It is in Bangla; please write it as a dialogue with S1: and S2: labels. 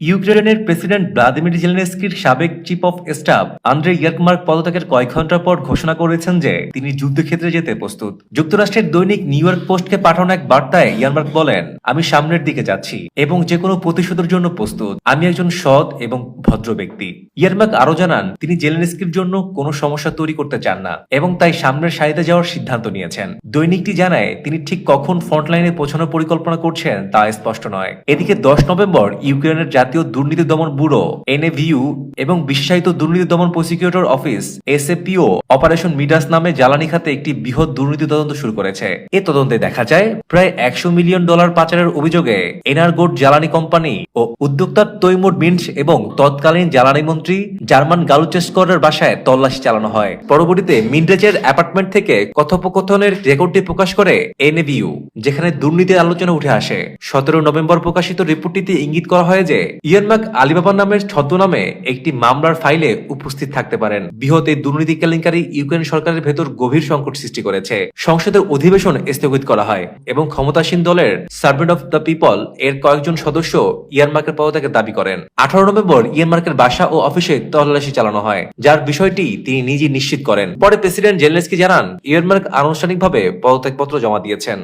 S1: ইউক্রেনের প্রেসিডেন্ট ভ্লাদিমির জেলেনস্কির সাবেক chief of staff Andriy Yermak পদত্যাগের কয়েক ঘণ্টা পর ঘোষণা করেছেন যে তিনি যুদ্ধক্ষেত্রে যেতে প্রস্তুত। যুক্তরাষ্ট্রের দৈনিক নিউ ইয়র্ক পোস্টকে পাঠানো এক বার্তায় ইয়ারমার্ক বলেন আমি সামনের দিকে যাচ্ছি এবং যে কোনো প্রতিশোধের জন্য প্রস্তুত। আমি একজন সৎ এবং ভদ্র ব্যক্তি। ইয়ারমার্ক আরও জানান, তিনি জেলেনস্কির জন্য কোনো সমস্যা তৈরি করতে চান না এবং তাই সামনের সারিতে যাওয়ার সিদ্ধান্ত নিয়েছেন। দৈনিকটি জানায়, তিনি ঠিক কখন ফ্রন্টলাইনে পৌঁছানোর পরিকল্পনা করছেন তা স্পষ্ট নয়। এদিকে দশ নভেম্বর, ইউক্রেনের জাতীয় দুর্নীতি দমন ব্যুরো এনএভিইউ এবং বিশ্বায়িত দুর্নীতি দমন prosecutor office, SAPO, operation Midas নামে জ্বালানি খাতে একটি বৃহৎ দুর্নীতি তদন্ত শুরু করেছে। এ তদন্তে দেখা যায়, প্রায় একশো মিলিয়ন ডলার পাচারের অভিযোগে এনারগোট জ্বালানি কোম্পানি ও উদ্যোক্তা তৈমুর মিন্স এবং তৎকালীন জ্বালানি মন্ত্রী জার্মান গালুচেস্করের বাসায় তল্লাশি চালানো হয়। পরবর্তীতে মিন্ডেজের অ্যাপার্টমেন্ট থেকে কথোপকথনের রেকর্ডটি প্রকাশ করে এনএভিইউ যেখানে দুর্নীতির আলোচনা উঠে আসে। সতেরো নভেম্বর প্রকাশিত রিপোর্টটিতে ইঙ্গিত করা হয় যে ইয়ানমাক আলিবাবা নামের ছদ্মনামে একটি মামলার ফাইলে উপস্থিত থাকতে পারেন। বৃহৎ এই দুর্নীতি কেলেঙ্কারি ইউক্রেন সরকারের ভেতর গভীর সংকট সৃষ্টি করেছে। সংসদের অধিবেশন স্থগিত করা হয় এবং ক্ষমতাসীন দলের সার্ভেন্ট অফ দ্য পিপল এর কয়েকজন সদস্য ইয়ারমার্কের পদত্যাগের দাবি করেন। আঠারো নভেম্বর ইয়ারমার্কের বাসা ও অফিসে তল্লাশি চালানো হয়, যার বিষয়টি তিনি নিজে নিশ্চিত করেন। পরে প্রেসিডেন্ট জেলেন্সকি জানান, ইয়ারমার্ক আনুষ্ঠানিকভাবে পদত্যাগপত্র জমা দিয়েছেন।